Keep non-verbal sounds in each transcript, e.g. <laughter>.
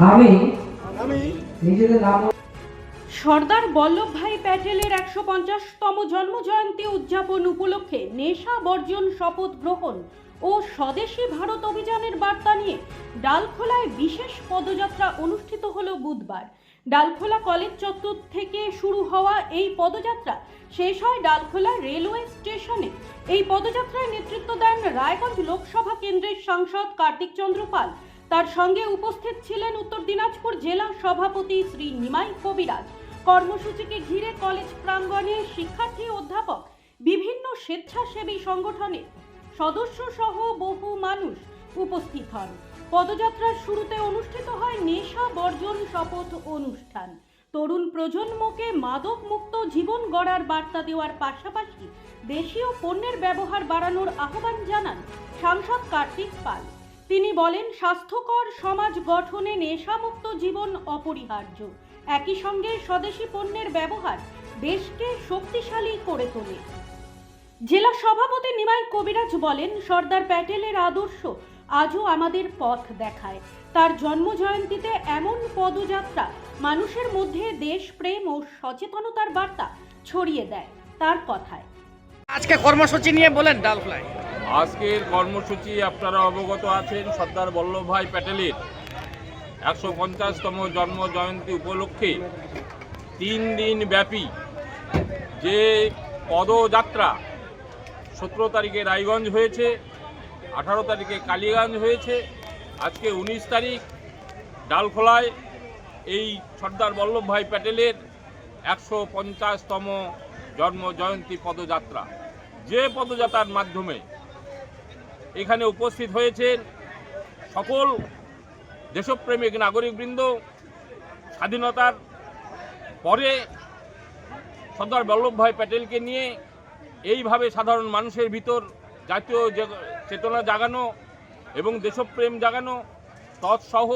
আমি নিজেদের নাম সর্দার বল্লভভাই প্যাটেলের একশো পঞ্চাশতম জন্মজয়ন্তী উদযাপন উপলক্ষে নেশা বর্জন শপথ গ্রহণ ও স্বদেশী ভারত অভিযানের বার্তা নিয়ে ডালখোলায় বিশেষ পদযাত্রা অনুষ্ঠিত হল বুধবার। ডালখোলা কলেজ চত্বর থেকে শুরু হওয়া এই পদযাত্রা শেষ হয় ডালখোলা রেলওয়ে স্টেশনে। এই পদযাত্রায় নেতৃত্ব দেন রায়গঞ্জ লোকসভা কেন্দ্রের সাংসদ কার্তিক চন্দ্র পাল। তার সঙ্গে উপস্থিত ছিলেন উত্তর দিনাজপুর জেলা সভাপতি শ্রী নিমাই কবিরাজ। কর্মসূচিকে ঘিরে কলেজ প্রাঙ্গণে শিক্ষার্থী অধ্যাপক, বিভিন্ন স্বেচ্ছাসেবী সংগঠনের সদস্য সহ বহু মানুষ উপস্থিত হন। পদযাত্রার শুরুতে অনুষ্ঠিত হয় নেশা বর্জন শপথ অনুষ্ঠান। তরুণ প্রজন্মকে মাদক মুক্ত জীবন গড়ার বার্তা দেওয়ার পাশাপাশি দেশীয় পণ্যের ব্যবহার বাড়ানোর আহ্বান জানান সাংসদ কার্তিক পাল। তিনি বলেন, স্বাস্থ্যকর সমাজ গঠনে নেশামুক্ত জীবন অপরিহার্য। একই সঙ্গে স্বদেশী পণ্যের ব্যবহার দেশকে শক্তিশালী করে তোলে। জেলা সভাপতি নিমাই কবিরাজ বলেন, সর্দার প্যাটেলের আদর্শ আজও আমাদের পথ দেখায়। তার জন্মজয়ন্তীতে এমন পদযাত্রা মানুষের মধ্যে দেশপ্রেম ও সচেতনতার বার্তা ছড়িয়ে দেয়। তার কথায় আজকে কর্মসূচি নিয়ে বলেন ডালফ্লাই। আজকের কর্মসূচি আপনারা অবগত আছেন, সর্দার বল্লভভাই প্যাটেলের একশো পঞ্চাশতম জন্ম জয়ন্তী উপলক্ষে তিন দিন ব্যাপী যে পদযাত্রা সতেরো তারিখে রায়গঞ্জ হয়েছে, আঠারো তারিখে কালীগঞ্জ হয়েছে, আজকে উনিশ তারিখ ডালখোলায় এই সর্দার বল্লভভাই প্যাটেলের একশো পঞ্চাশতম জন্ম জয়ন্তী পদযাত্রা। যে পদযাত্রার মাধ্যমে এখানে উপস্থিত হয়েছেন সকল দেশপ্রেমিক নাগরিকবৃন্দ, স্বাধীনতার পরে সর্দার বল্লভভাই প্যাটেলকে নিয়ে এইভাবে সাধারণ মানুষের ভিতর জাতীয় চেতনা জাগানো এবং দেশপ্রেম জাগানো, তৎসহ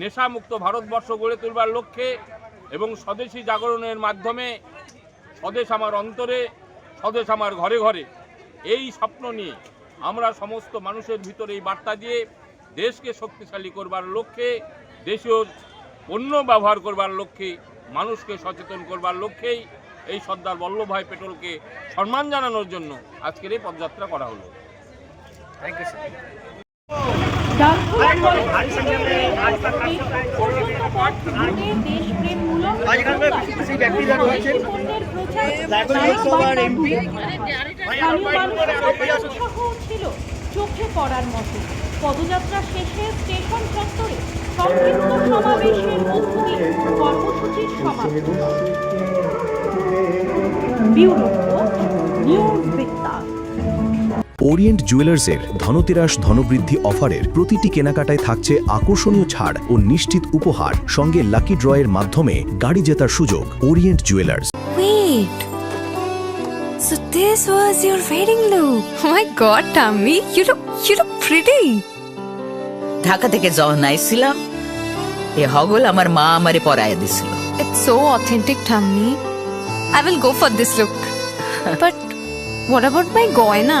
নেশামুক্ত ভারতবর্ষ গড়ে তুলবার লক্ষ্যে এবং স্বদেশী জাগরণের মাধ্যমে স্বদেশ আমার অন্তরে, স্বদেশ আমার ঘরে ঘরে, এই স্বপ্ন নিয়ে আমরা সমস্ত মানুষের ভিতরে এই বার্তা দিয়ে দেশকে শক্তিশালী করবার লক্ষ্যে, দেশীয় পণ্য ব্যবহার করবার লক্ষ্যে, মানুষকে সচেতন করবার লক্ষ্যেই এই সর্দার বল্লভভাই পেট্রোলকে সম্মান জানানোর জন্য আজকের এই পদযাত্রা করা হলো। থ্যাংক ইউ চোখে পড়ার মতো পদযাত্রা শেষে স্টেশন চত্বরে সংক্ষিপ্ত সমাবেশের মধ্য কর্মসূচির সমাপ্তি ওরিয়েন্ট জুয়েলার্সের ধনতেরাস ধনবৃদ্ধি অফারের প্রতিটি কেনাকাটায় থাকছে আকর্ষণীয় ছাড় ও নিশ্চিত উপহার সঙ্গে লাকি ড্রয়ের মাধ্যমে গাড়ি জেতার সুযোগ Orient Jewellers So this was your wedding look. Oh my god, Tammy, you look you look pretty. Dhaka থেকে যখন আইছিলাম এ হগল আমার মা আমারে পরায় দিছিল It's so authentic, Tammy. I will go for this look. <laughs> but what about my goina?